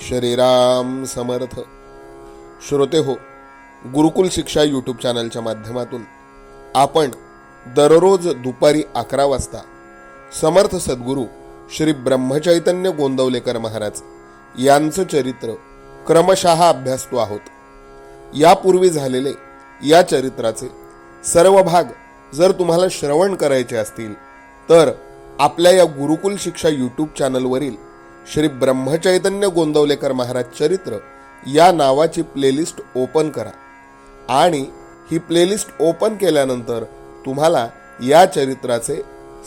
श्रीराम समर्थ. श्रोते हो गुरुकुल शिक्षा यूट्यूब चॅनलच्या माध्यमातून आपण दररोज दुपारी अकरा वाजता समर्थ सद्गुरू श्री ब्रह्मचैतन्य गोंदवलेकर महाराज यांचं चरित्र क्रमशः अभ्यासतो आहोत. यापूर्वी झालेले या चरित्राचे सर्व भाग जर तुम्हाला श्रवण करायचे असतील तर आपल्या या गुरुकुल शिक्षा यूट्यूब चॅनलवरील श्री ब्रह्मचैतन्य गोंदवलेकर महाराज चरित्र या नावाची प्लेलिस्ट ओपन करा. आणि ही प्लेलिस्ट ओपन केल्यानंतर तुम्हाला या चरित्राचे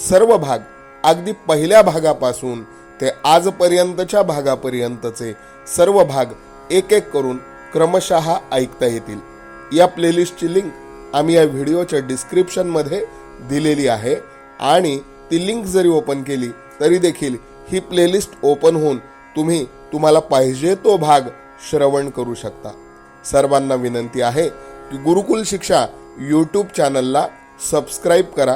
सर्व भाग अगदी पहिल्या भागापासून ते आजपर्यंतच्या भागापर्यंतचे सर्व भाग एक एक करून क्रमशः ऐकता येतील. या प्लेलिस्टची लिंक आम्ही या व्हिडिओच्या डिस्क्रिप्शनमध्ये दिलेली आहे आणि ती लिंक जरी ओपन केली तरी देखील ही प्लेलिस्ट ओपन होऊन तुम्ही तुम्हाला पाहिजे तो भाग श्रवण करू शकता. सर्वांना विनंती आहे की गुरुकुल शिक्षा यूट्यूब चॅनलला सबस्क्राईब करा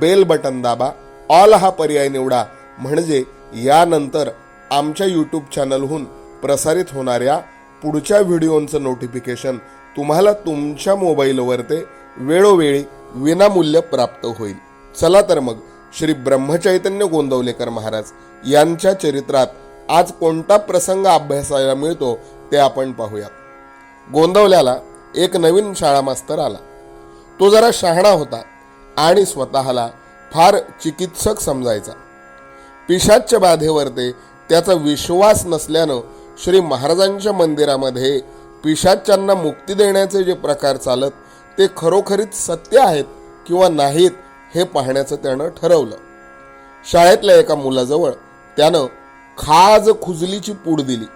बेल बटन दाबा ऑल हा पर्याय निवडा. म्हणजे यानंतर आमच्या यूट्यूब चॅनलहून प्रसारित होणाऱ्या पुढच्या व्हिडिओंचं नोटिफिकेशन तुम्हाला तुमच्या मोबाईलवर ते वेळोवेळी विनामूल्य प्राप्त होईल. चला तर मग श्री ब्रह्मचैतन्य गोंदवलेकर महाराज यांच्या चरित्रात आज कोणता प्रसंग अभ्यासायला मिळतो ते आपण पाहूयात. गोंदवल्याला एक नवीन शाळा मास्तर आला. तो जरा शहाणा होता आणि स्वतःला फार चिकित्सक समजायचा. पिशाच्य बाधेवर ते त्याचा विश्वास नसल्यानं श्री महाराजांच्या मंदिरामध्ये पिशाच्यांना मुक्ती देण्याचे जे प्रकार चालत ते खरोखरीच सत्य आहेत किंवा नाहीत हे पाहण्याचं त्यानं ठरवलं. शाळेतल्या एका मुलाजवळ त्यानं खाज खुजलीची पूड दिली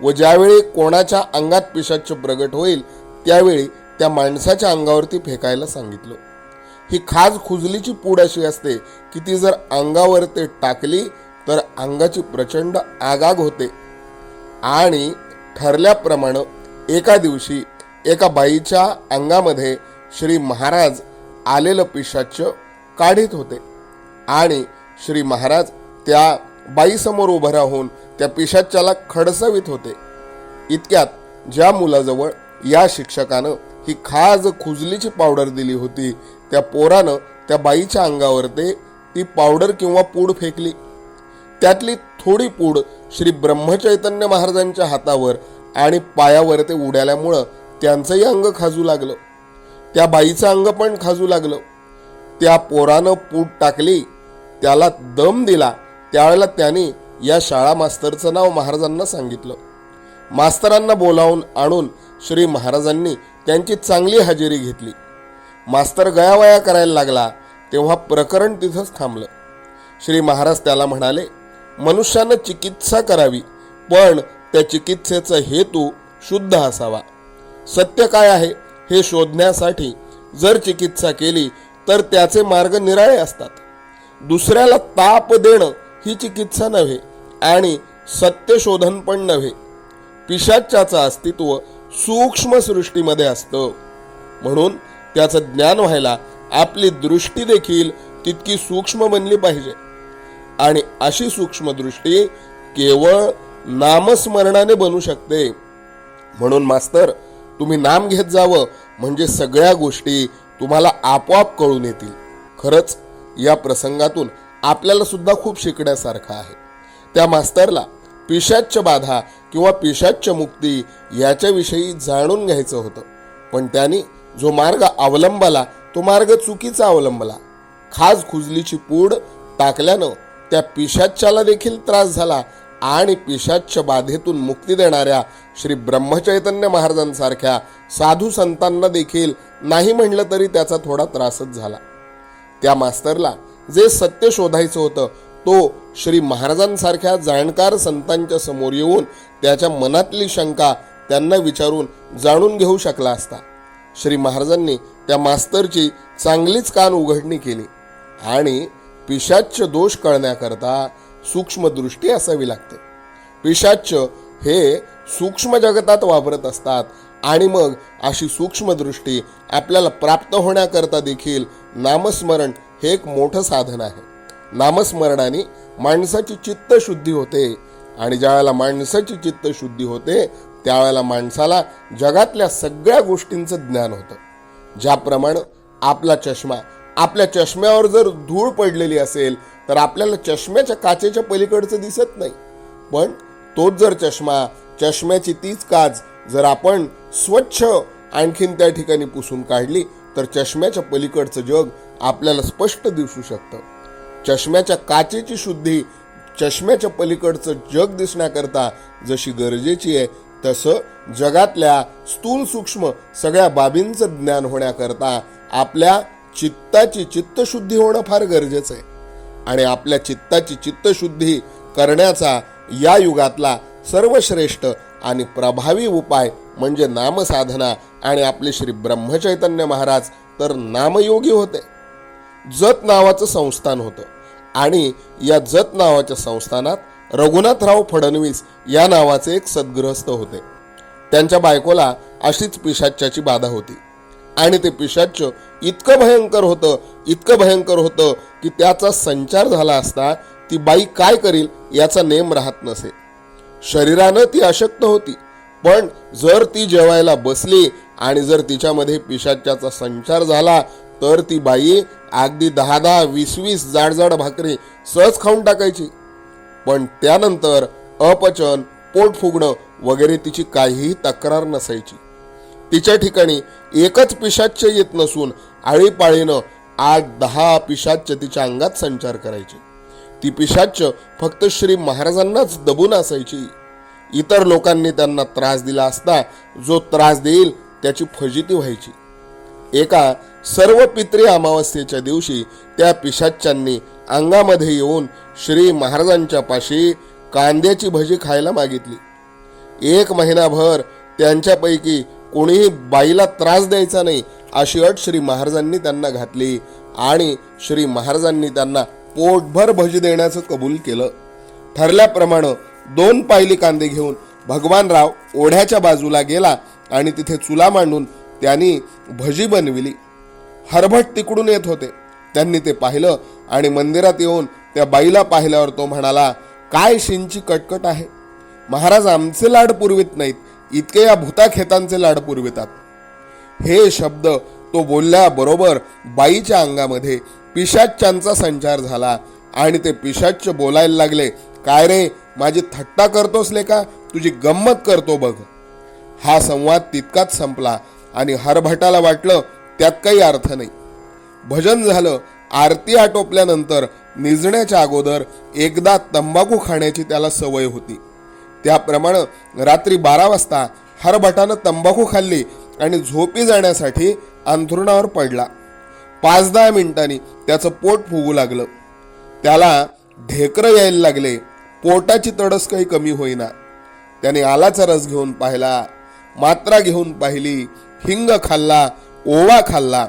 व ज्यावेळी कोणाच्या अंगात पिशाच प्रगट होईल त्यावेळी त्या माणसाच्या अंगावरती फेकायला सांगितलं. ही खाज खुजलीची पूड अशी असते की ती जर अंगावर ते टाकली तर अंगाची प्रचंड आगाग होते. आणि ठरल्याप्रमाणे एका दिवशी एका बाईच्या अंगामध्ये श्री महाराज आलेलं पिशाच्य काढीत होते. आणि श्री महाराज त्या बाईसमोर उभं राहून त्या पिशाच्याला खडसवीत होते. इतक्यात ज्या मुलाजवळ या शिक्षकानं ही खाज खुजलीची पावडर दिली होती त्या पोरानं त्या बाईच्या अंगावर ते ती पावडर किंवा पूड फेकली. त्यातली थोडी पूड श्री ब्रह्मचैतन्य महाराजांच्या हातावर आणि पायावर ते उडाल्यामुळं त्यांचंही अंग खाजू लागलं. त्या बाईचं अंग पण खाजू लागलं. त्या पोरानं पूट टाकली त्याला दम दिला त्यावेळेला त्याने या शाळा मास्तरचं नाव महाराजांना सांगितलं. मास्तरांना बोलावून आणून श्री महाराजांनी त्यांची चांगली हजेरी घेतली. मास्तर गयावया करायला लागला तेव्हा प्रकरण तिथंच थांबलं. श्री महाराज त्याला म्हणाले मनुष्यानं चिकित्सा करावी पण त्या चिकित्सेचा हेतू शुद्ध असावा. सत्य काय आहे हे शोधण्यासाठी जर चिकित्सा केली तर त्याचे मार्ग निराळे असतात. दुसऱ्याला ताप देणं ही चिकित्सा नव्हे आणि सत्यशोधन पण नव्हे. पिशाच्याचं अस्तित्व सूक्ष्मसृष्टीमध्ये असतं. म्हणून त्याचं ज्ञान व्हायला आपली दृष्टी देखील तितकी सूक्ष्म बनली पाहिजे. आणि अशी सूक्ष्मदृष्टी केवळ नामस्मरणाने बनू शकते. म्हणून मास्तर तुम्ही नाम घेत जावं म्हणजे सगळ्या गोष्टी तुम्हाला आपोआप कळून येतील. खरंच या प्रसंगातून आपल्याला सुद्धा खूप शिकण्यासारखं आहे. त्या मास्तरला पिशाच्च बाधा किंवा पिशाच्च मुक्ती याच्याविषयी जाणून घ्यायचं होतं. पण त्यांनी जो मार्ग अवलंबला तो मार्ग चुकीचा अवलंबला. खाज खुजलीची पूड टाकल्यानं त्या पिशाच्याला देखील त्रास झाला आणि पिशाच्य बाधेतून मुक्ती देणाऱ्या श्री ब्रह्मचैतन्य महाराजांसारख्या साधू संतांना देखील नाही म्हणलं तरी त्याचा थोडा त्रासच झाला. त्या मास्तरला जे सत्य शोधायचं होतं तो श्री महाराजांसारख्या जाणकार संतांच्या समोर येऊन त्याच्या मनातली शंका त्यांना विचारून जाणून घेऊ शकला असता. श्री महाराजांनी त्या मास्तरची चांगलीच कान उघडणी केली आणि पिशाच्य दोष कळण्याकरता सूक्ष्मदृष्टी असावी लागते. पिशाच हे सूक्ष्म जगतात वापरत असतात आणि मग अशी सूक्ष्मदृष्टी आपल्याला प्राप्त होण्याकरता देखील नामस्मरण हे एक मोठं साधन आहे. नामस्मरणाने माणसाची चित्तशुद्धी होते आणि ज्यावेळेला माणसाची चित्तशुद्धी होते त्यावेळेला माणसाला जगातल्या सगळ्या गोष्टींचं ज्ञान होतं. ज्याप्रमाणे आपला चष्मा आपल्या चष्म्यावर जर धूळ पडलेली असेल तर आपल्याला चष्म्याच्या काचेच्या पलीकडचं दिसत नाही. पण तोच जर चष्मा चष्म्याची तीच काच जर आपण स्वच्छ आणखीन त्या ठिकाणी पुसून काढली तर चष्म्याच्या पलीकडचं जग आपल्याला स्पष्ट दिसू शकतं. चष्म्याच्या काचेची शुद्धी चष्म्याच्या पलीकडचं जग दिसण्याकरता जशी गरजेची आहे तसं जगातल्या स्थूल सूक्ष्म सगळ्या बाबींचं ज्ञान होण्याकरता आपल्या चित्ताची चित्तशुद्धी होणं फार गरजेचं आहे. आणि आपल्या चित्ताची चित्तशुद्धी करण्याचा या युगातला सर्वश्रेष्ठ आणि प्रभावी उपाय म्हणजे नामसाधना आणि आपले श्री ब्रह्मचैतन्य महाराज तर नामयोगी होते. जत नावाचं संस्थान होतं. आणि या जत नावाच्या संस्थानात रघुनाथराव फडणवीस या नावाचे एक सद्गृहस्थ होते. त्यांच्या बायकोला अशीच पिशाच्याची बाधा होती. आणि ते पिशाच्च इतकं भयंकर होतं इतकं भयंकर होतं की त्याचा संचार झाला असता ती बाई काय करील याचा नेम राहत नसे. शरीरानं ती अशक्त होती पण जर ती जेवायला बसली आणि जर तिच्यामध्ये पिशाच्याचा संचार झाला तर ती बाई अगदी दहा दहा वीस वीस जाडजाड भाकरी सहज खाऊन टाकायची. पण त्यानंतर अपचन पोट फुगणं वगैरे तिची काहीही तक्रार नसायची. तिच्या ठिकाणी एकच पिशाच्य येत नसून आळीपाळीनं आठ दहा पिशाच्य तिच्या अंगात संचार करायचे. ती पिशाच्य फक्त श्री महाराजांनाच दबून असायची. इतर लोकांनी त्यांना त्रास दिला असता जो त्रास देईल त्याची फजिती व्हायची. एका सर्व पित्री अमावस्येच्या दिवशी त्या पिशाच्यांनी अंगामध्ये येऊन श्री महाराजांच्या पाशी कांद्याची भजी खायला मागितली. एक महिनाभर त्यांच्यापैकी कोणीही बाईला त्रास द्यायचा नाही अशी अट श्री महाराजांनी त्यांना घातली आणि श्री महाराजांनी त्यांना पोटभर भजी देण्याचं कबूल केलं. ठरल्याप्रमाणे दोन पायली कांदे घेऊन भगवानराव ओढ्याच्या बाजूला गेला आणि तिथे चुला मांडून त्यांनी भजी बनविली. हरभट तिकडून येत होते. त्यांनी ते पाहिलं आणि मंदिरात येऊन त्या बाईला पाहिल्यावर तो म्हणाला काय शिंची कटकट आहे? महाराज आमचे लाड पुरवित नाहीत. इतके या भूताखेतांचे लाड पुरवितात. हे शब्द तो बोलल्याबरोबर बाईच्या अंगामध्ये पिशाच्यांचा संचार झाला आणि ते पिशाच्च बोलायला लागले काय रे माझी थट्टा करतोस ले का? तुझी गंमत करतो बघ. हा संवाद तितकाच संपला आणि हरभटाला वाटलं त्यात काही अर्थ नाही. भजन झालं आरती आटोपल्यानंतर निजण्याच्या अगोदर एकदा तंबाखू खाण्याची त्याला सवय होती. त्याप्रमाणे रात्री बारा वाजता हरभटानं तंबाखू खाल्ली आणि झोपी जाण्यासाठी अंथरुणावर पडला. पाच दहा मिनिटांनी त्याचं पोट फुगू लागलं. त्याला ढेकरं यायला लागले. पोटाची तडस काही कमी होईना. त्याने आलाचा रस घेऊन पाहिला मात्रा घेऊन पाहिली हिंग खाल्ला ओवा खाल्ला.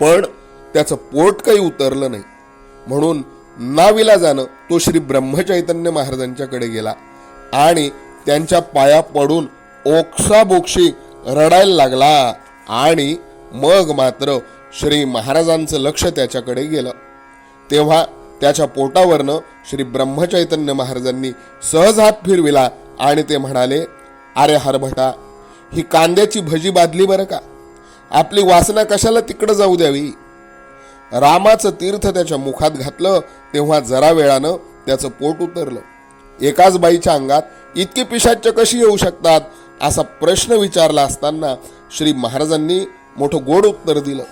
पण त्याचं पोट काही उतरलं नाही. म्हणून नाविला जाणं तो श्री ब्रह्मचैतन्य महाराजांच्याकडे गेला. आणि त्यांच्या पाया पडून ओक्साबोक्षी रडायला लागला. आणि मग मात्र श्री महाराजांचं लक्ष त्याच्याकडे गेलं. तेव्हा त्याच्या पोटावरनं श्री ब्रह्मचैतन्य महाराजांनी सहज हात फिरविला आणि ते म्हणाले अरे हरभटा ही कांद्याची भजी बादली बरं का? आपली वासना कशाला तिकडं जाऊ द्यावी? रामाचं तीर्थ त्याच्या मुखात घातलं तेव्हा जरा वेळानं त्याचं पोट उतरलं. एकाच बाईच्या अंगात इतकी पिशाच्च कशी येऊ शकतात असा प्रश्न विचारला असताना श्री महाराजांनी मोठं गोड उत्तर दिलं.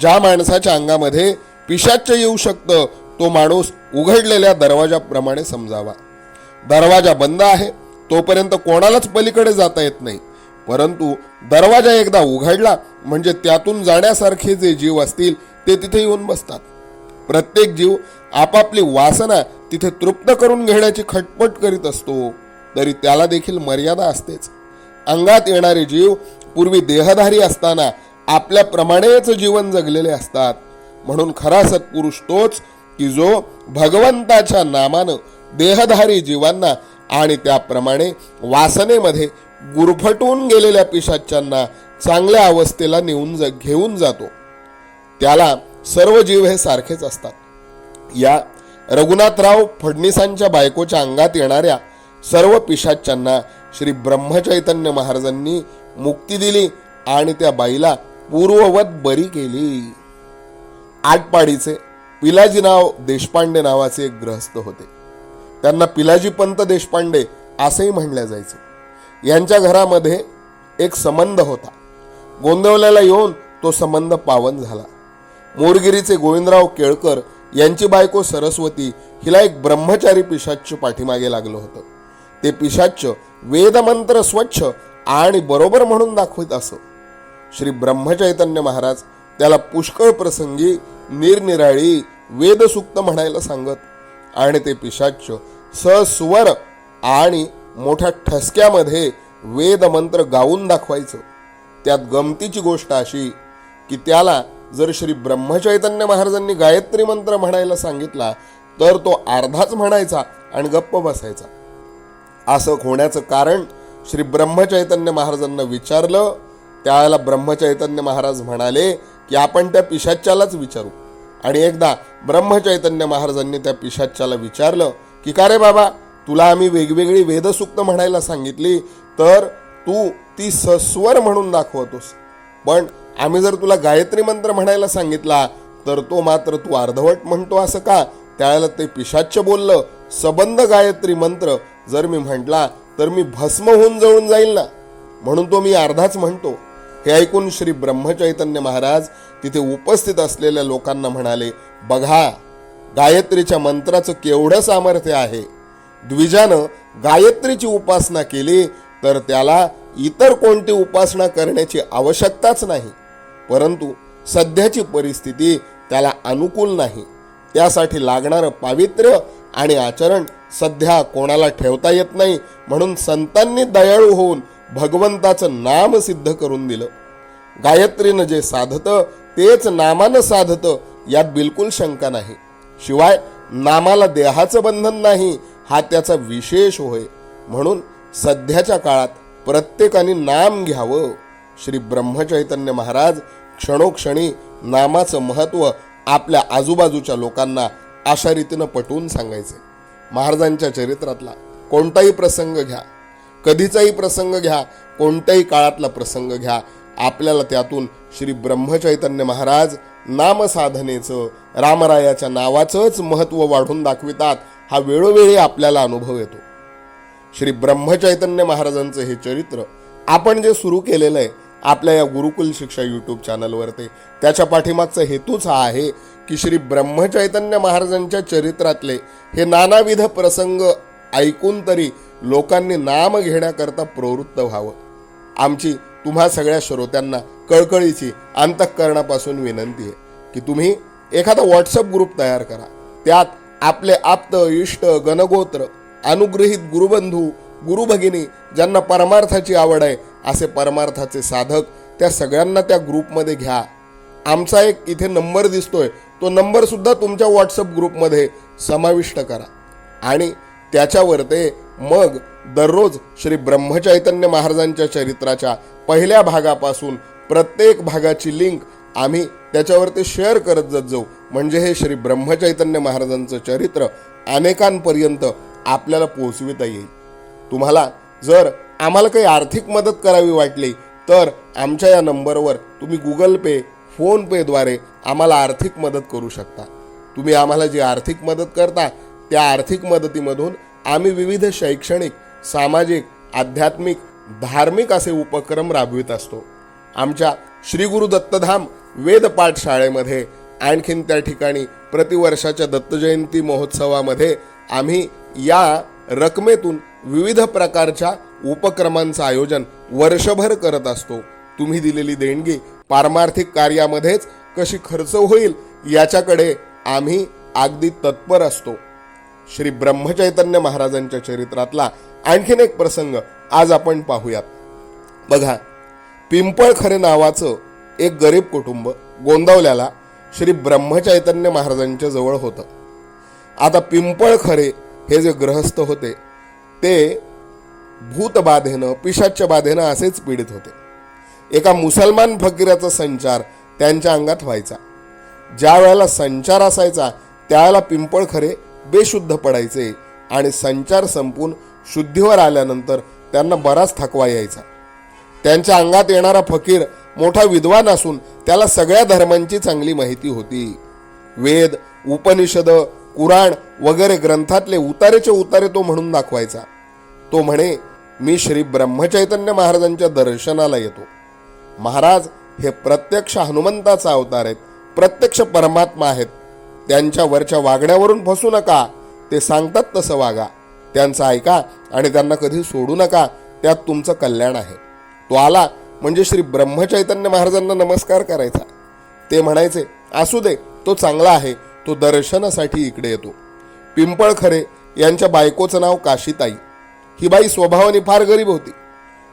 ज्या माणसाच्या अंगामध्ये पिशाच्च येऊ शकतं तो माणूस उघडलेल्या दरवाजाप्रमाणे समजावा. दरवाजा बंद आहे तोपर्यंत कोणालाच पलीकडे जाता येत नाही. परंतु दरवाजा एकदा उघडला म्हणजे त्यातून जाण्यासारखे जे जीव असतील ते तिथे येऊन बसतात. प्रत्येक जीव आपापली वासना तिथे तृप्त करून घेण्याची खटपट करीत असतो तरी त्याला देखील मर्यादा असतेच. अंगात येणारे जीव पूर्वी देहधारी असताना आपल्याप्रमाणेच जीवन जगलेले असतात. म्हणून खरा सत्पुरुष तोच की जो भगवंताच्या नामानं देहधारी जीवांना आणि त्याप्रमाणे वासनेमध्ये गुरफटून गेलेल्या पिशाच्यांना चांगल्या अवस्थेला नेऊन ज घेऊन जातो. त्याला सर्व जीव हे सारखेच असतात. या रघुनाथराव फडणीसांच्या बायकोच्या अंगात येणाऱ्या सर्व पिशाच्यांना श्री ब्रह्मचैतन्य महाराजांनी मुक्ती दिली आणि त्या बाईला पूर्ववत बरी केली. आटपाडीचे पिलाजी नाव देशपांडे नावाचे एक ग्रहस्थ होते. त्यांना पिलाजी पंत देशपांडे असेही म्हणले जायचे. यांच्या घरामध्ये एक संबंध होता. गोंदवल्याला येऊन तो संबंध पावन झाला. मोरगिरीचे गोविंदराव केळकर यांची बायको सरस्वती हिला एक ब्रह्मचारी पिशाच्य पाठीमागे लागलं होतं. ते पिशाच्च वेदमंत्र स्वच्छ आणि बरोबर म्हणून दाखवित असं. श्री ब्रह्मचैतन्य महाराज त्याला पुष्कळ प्रसंगी निरनिराळी वेदसूक्त म्हणायला सांगत आणि ते पिशाच्य सस्वर आणि मोठ्या ठसक्यामध्ये वेदमंत्र गाऊन दाखवायचं. त्यात गमतीची गोष्ट अशी की त्याला जर श्री ब्रह्मचैतन्य महाराजांनी गायत्री मंत्र म्हणायला सांगितला तर तो अर्धाच म्हणायचा आणि गप्प बसायचा. असं होण्याचं कारण श्री ब्रह्मचैतन्य महाराजांना विचारलं. त्याला ब्रह्मचैतन्य महाराज म्हणाले की आपण त्या पिशाच्यालाच विचारू. आणि एकदा ब्रह्मचैतन्य महाराजांनी त्या पिशाच्याला विचारलं की का रे बाबा तुला आम्ही वेगवेगळी वेदसूक्त म्हणायला सांगितली तर तू ती सस्वर म्हणून दाखवतोस. पण आम्ही जर तुला गायत्री मंत्र म्हणायला सांगितला तर तो मात्र तू अर्धवट म्हणतो असं का? त्यावेळेला ते पिशाच्य बोललं सबंध गायत्री मंत्र जर मी म्हटला तर मी भस्म होऊन जळून जाईल ना? म्हणून तो मी अर्धाच म्हणतो. हे ऐकून श्री ब्रह्मचैतन्य महाराज तिथे उपस्थित असलेल्या लोकांना म्हणाले बघा गायत्रीच्या मंत्राचं केवढं सामर्थ्य आहे. द्विजानं गायत्रीची उपासना केली तर त्याला इतर कोणती उपासना करण्याची आवश्यकताच नाही. परंतु सध्याची परिस्थिती त्याला अनुकूल नाही. त्यासाठी लागणारं पावित्र्य आणि आचरण सध्या कोणाला ठेवता येत नाही म्हणून संतांनी दयाळू होऊन भगवंताचं नाम सिद्ध करून दिलं. गायत्रीनं जे साधतं तेच नामानं साधतं यात बिलकुल शंका नाही. शिवाय नामाला देहाचं बंधन नाही हा त्याचा विशेष होय. म्हणून सध्याच्या काळात प्रत्येकाने नाम घ्यावं. श्री ब्रह्मचैतन्य महाराज क्षणोक्षणी नामाचं महत्त्व आपल्या आजूबाजूच्या लोकांना अशा रीतीनं पटवून सांगायचे. महाराजांच्या चरित्रातला कोणताही प्रसंग घ्या. कधीचाही प्रसंग घ्या कोणत्याही काळातला प्रसंग घ्या. आपल्याला त्यातून श्री ब्रह्मचैतन्य महाराज नामसाधनेचं रामरायाच्या नावाचंच महत्त्व वाढून दाखवितात हा वेळोवेळी आपल्याला अनुभव येतो. श्री ब्रह्मचैतन्य महाराजांचं हे चरित्र आपण जे सुरू केलेलं आहे आपल्या या गुरुकुल शिक्षा यूट्यूब चॅनलवरती त्याच्या पाठीमागचा हेतूच हा आहे की श्री ब्रह्मचैतन्य महाराजांच्या चरित्रातले हे नानाविध प्रसंग ऐकून तरी लोकांनी नाम घेण्याकरता प्रवृत्त व्हावं. आमची तुम्हा सगळ्या श्रोत्यांना कळकळीची अंतःकरणापासून विनंती आहे की तुम्ही एखादा व्हॉट्सअप ग्रुप तयार करा. त्यात आपले आप्त इष्ट गणगोत्र अनुग्रहित गुरुबंधू गुरुभगिनी ज्यांना परमार्थाची आवड आहे असे परमार्थाचे साधक त्या सगळ्यांना त्या ग्रुपमध्ये घ्या. आमचा एक इथे नंबर दिसतोय तो नंबरसुद्धा तुमच्या व्हॉट्सअप ग्रुपमध्ये समाविष्ट करा. आणि त्याच्यावर ते मग दररोज श्री ब्रह्मचैतन्य महाराजांच्या चरित्राच्या पहिल्या भागापासून प्रत्येक भागाची लिंक आम्ही त्याच्यावरती शेअर करत जात जाऊ. म्हणजे हे श्री ब्रह्मचैतन्य महाराजांचं चरित्र अनेकांपर्यंत आपल्याला पोहोचविता येईल. तुम्हाला जर आम्हाला काही आर्थिक मदत करावी वाटली तर आमच्या या नंबरवर तुम्ही गुगल पे फोनपेद्वारे आम्हाला आर्थिक मदत करू शकता. तुम्ही आम्हाला जी आर्थिक मदत करता त्या आर्थिक मदतीमधून आम्ही विविध शैक्षणिक सामाजिक आध्यात्मिक धार्मिक असे उपक्रम राबवित असतो. आमच्या श्री गुरु दत्तधाम वेद पाठशाळेमध्ये आणखीन त्या ठिकाणी प्रतिवर्षाच्या दत्तजयंती महोत्सवामध्ये आम्ही या रकमेतून विविध प्रकारच्या उपक्रमांचं आयोजन वर्षभर करत असतो. तुम्ही दिलेली देणगी पारमार्थिक कार्यामध्येच कशी खर्च होईल याच्याकडे आम्ही अगदी तत्पर असतो. श्री ब्रह्मचैतन्य महाराजांच्या चरित्रातला आणखीन एक प्रसंग आज आपण पाहूयात. बघा पिंपळखरे नावाचं एक गरीब कुटुंब गोंदावल्याला श्री ब्रह्मचैतन्य महाराजांच्या जवळ होतं. आता पिंपळखरे हे जे ग्रहस्थ होते ते भूतबाधेनं पिशाच्य बाधेनं असेच पीडित होते. एका मुसलमान फकीराचा संचार त्यांच्या अंगात व्हायचा. ज्या वेळेला संचार असायचा त्यावेळेला पिंपळ खरे बेशुद्ध पडायचे आणि संचार संपून शुद्धीवर आल्यानंतर त्यांना बराच थकवा यायचा. त्यांच्या अंगात येणारा फकीर मोठा विद्वान असून त्याला सगळ्या धर्मांची चांगली माहिती होती. वेद उपनिषद कुराण वगैरे ग्रंथातले उतारेचे उतारे तो म्हणून दाखवायचा. तो म्हणे मी श्री ब्रह्मचैतन्य महाराजांच्या दर्शनाला येतो. महाराज हे प्रत्यक्ष हनुमंताचा अवतार आहेत प्रत्यक्ष परमात्मा आहेत. त्यांच्या वरच्या वागण्यावरून फसू नका ते सांगतात तसं वागा. त्यांचं ऐका आणि त्यांना कधी सोडू नका त्यात तुमचं कल्याण आहे. तो आला म्हणजे श्री ब्रह्मचैतन्य महाराजांना नमस्कार करायचा. ते म्हणायचे असू दे तो चांगला आहे तो दर्शनासाठी इकडे येतो. पिंपळखरे यांच्या बायकोचं नाव काशीताई. ही बाई स्वभावाने फार गरीब होती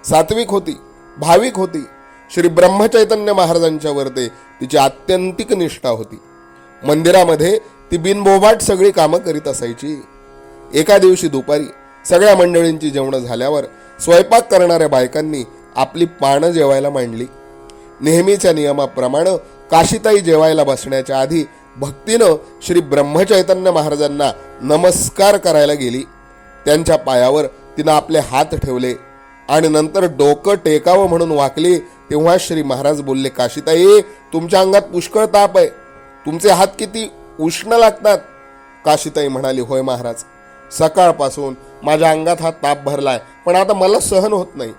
सात्विक होती भाविक होती. श्री ब्रह्मचैतन्य महाराजांच्या वरते तिची आत्यंतिक निष्ठा होती. मंदिरामध्ये ती बिनबोबाट सगळी कामं करीत असायची. एका दिवशी दुपारी सगळ्या मंडळींची जेवणं झाल्यावर स्वयंपाक करणाऱ्या बायकांनी आपली पानं जेवायला मांडली. नेहमीच्या नियमाप्रमाणे काशीताई जेवायला बसण्याच्या आधी भक्तीनं श्री ब्रह्मचैतन्य महाराजांना नमस्कार करायला गेली. त्यांच्या पायावर तिनं आपले हात ठेवले आणि नंतर डोकं टेकावं म्हणून वाकली तेव्हा श्री महाराज बोलले काशीताई तुमच्या अंगात पुष्कळ ताप आहे. तुमचे हात किती उष्ण लागतात. काशीताई म्हणाली होय महाराज सकाळपासून माझ्या अंगात हा ताप भरलाय पण आता मला सहन होत नाही.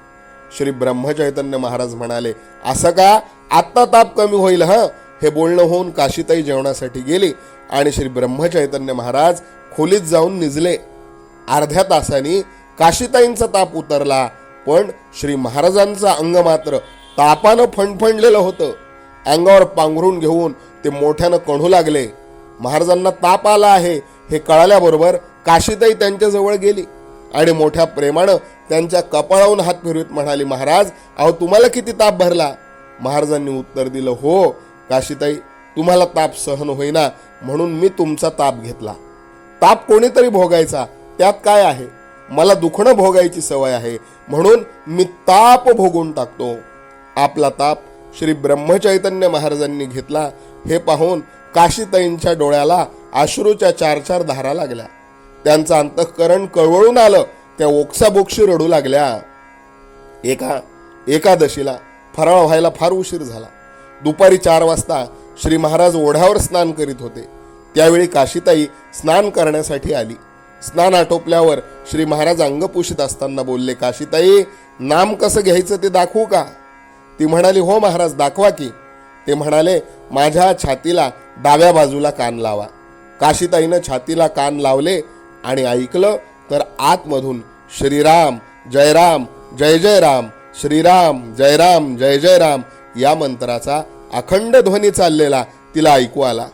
श्री ब्रह्मचैतन्य महाराज म्हणाले असं का? आत्ता ताप कमी होईल हं? हे बोलणं होऊन काशीताई जेवणासाठी गेली आणि श्री ब्रह्मचैतन्य महाराज खोलीत जाऊन निजले. अर्ध्या तासानी काशीताईंचा ताप उतरला पण श्री महाराजांचं अंग मात्र तापानं फणफणलेलं होतं. अंगावर पांघरून घेऊन ते मोठ्यानं कणू लागले. महाराजांना ताप आला आहे हे कळाल्याबरोबर काशीताई त्यांच्याजवळ गेली आणि मोठ्या प्रेमानं त्यांच्या कपाळावून हात फिरवीत म्हणाली महाराज अहो तुम्हाला किती ताप भरला? महाराजांनी उत्तर दिलं हो काशीताई तुम्हाला ताप सहन होईना म्हणून मी तुमचा ताप घेतला. ताप कोणीतरी भोगायचा त्यात काय आहे? मला दुखणं भोगायची सवय आहे. म्हणून मी ताप भोगून टाकतो. आपला ताप श्री ब्रह्मचैतन्य महाराजांनी घेतला. हे पाहून काशीताईंच्या डोळ्याला अश्रूच्या चार चार धारा लागल्या. त्यांचं अंतःकरण कळवळून आलं. त्या ओक्साबोक्षी रडू लागल्या. एका एकादशीला फराळ व्हायला फार उशीर झाला. दुपारी चार वाजता श्री महाराज ओढ्यावर स्नान करीत होते. त्यावेळी काशीताई स्नान करण्यासाठी आली. स्नान आटोपल्यावर श्री महाराज अंग असताना बोलले काशीताई नाम कसं घ्यायचं ते दाखवू का? ती म्हणाली हो महाराज दाखवा की. ते म्हणाले माझ्या छातीला डाव्या बाजूला कान लावा. काशीताईनं छातीला कान लावले आणि ऐकलं तर आतमधून श्रीराम जयराम जय जय राम श्रीराम जयराम जय जय राम या मंत्राचा अखंड ध्वनी चाललेला तिला ऐकू आला.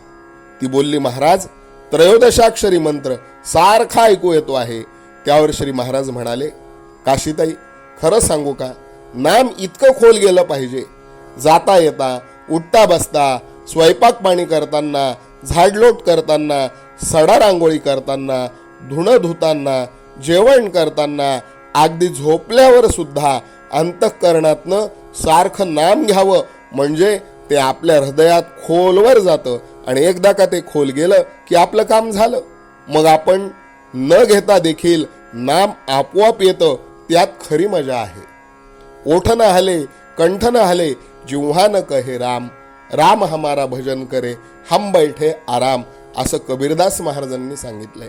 ती बोलली महाराज त्रयोदशाक्षरी मंत्र सारखा ऐकू येतो आहे. त्यावर श्री महाराज म्हणाले काशीताई खरं सांगू का? नाम इतकं खोल गेलं पाहिजे. जाता येता उठता बसता स्वयंपाक पाणी करताना झाडलोट करताना सडा रांगोळी करताना धुणं धुताना जेवण करताना अगदी झोपल्यावर सुद्धा अंतःकरणातनं सारखं नाम घ्यावं. म्हणजे ते आपल्या हृदयात खोलवर जातं. आणि एकदा का ते खोल गेलं की आपलं काम झालं. मग आपण न घेता देखील नाम आपोआप येतं त्यात खरी मजा आहे. ओठ न हले कंठ न हले जिव्हा न कहे राम. राम हमारा भजन करे हम बैठे आराम असं कबीरदास महाराजांनी सांगितलंय.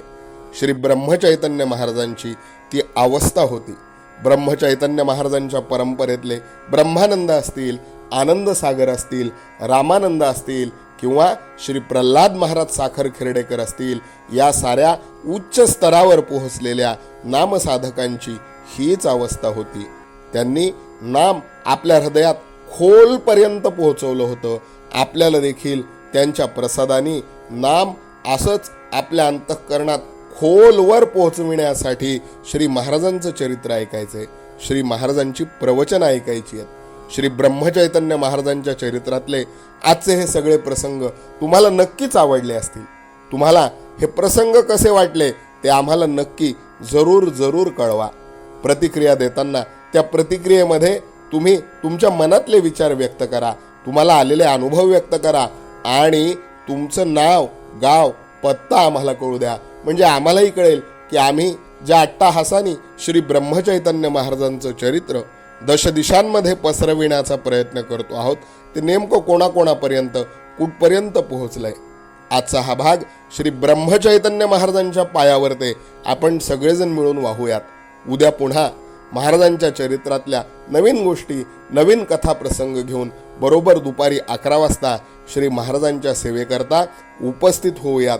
श्री ब्रह्मचैतन्य महाराजांची ती अवस्था होती. ब्रह्मचैतन्य महाराजांच्या परंपरेतले ब्रह्मानंद असतील आनंद सागर असतील रामानंद असतील किंवा श्री प्रल्हाद महाराज साखर खिरडेकर असतील या साऱ्या उच्च स्तरावर पोहोचलेल्या नामसाधकांची हीच अवस्था होती. त्यांनी नाम आपल्या हृदयात खोलपर्यंत पोहोचवलं होतं. आपल्याला देखील त्यांच्या प्रसादाने नाम असंच आपल्या अंतःकरणात खोलवर पोहोचविण्यासाठी श्री महाराजांचं चरित्र ऐकायचं आहे श्री महाराजांची प्रवचन ऐकायची आहेत. श्री ब्रह्मचैतन्य महाराजांच्या चरित्रातले आजचे हे सगळे प्रसंग तुम्हाला नक्कीच आवडले असतील. तुम्हाला हे प्रसंग कसे वाटले ते आम्हाला नक्की जरूर जरूर कळवा. प्रतिक्रिया देताना त्या प्रतिक्रियेमध्ये तुम्ही तुमच्या मनातले विचार व्यक्त करा. तुम्हाला आलेले अनुभव व्यक्त करा. आणि तुमचं नाव गाव पत्ता आम्हाला कळू द्या. म्हणजे आम्हालाही कळेल की आम्ही ज्या अट्टाहासानी श्री ब्रह्मचैतन्य महाराजांचं चरित्र दशदिशांमध्ये पसरविण्याचा प्रयत्न करतो आहोत. ते नेमकं कोणाकोणापर्यंत कुठपर्यंत पोहोचलंय? आजचा हा भाग श्री ब्रह्मचैतन्य महाराजांच्या पायावर ते. आपण सगळेजण मिळून वाहूयात. उद्या पुन्हा महाराजांच्या चरित्रातल्या नवीन गोष्टी नवीन कथा प्रसंग घेऊन बरोबर दुपारी अकरा वाजता श्री महाराजांच्या सेवेकरता उपस्थित होऊयात.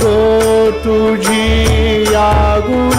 जो तुझी या गुण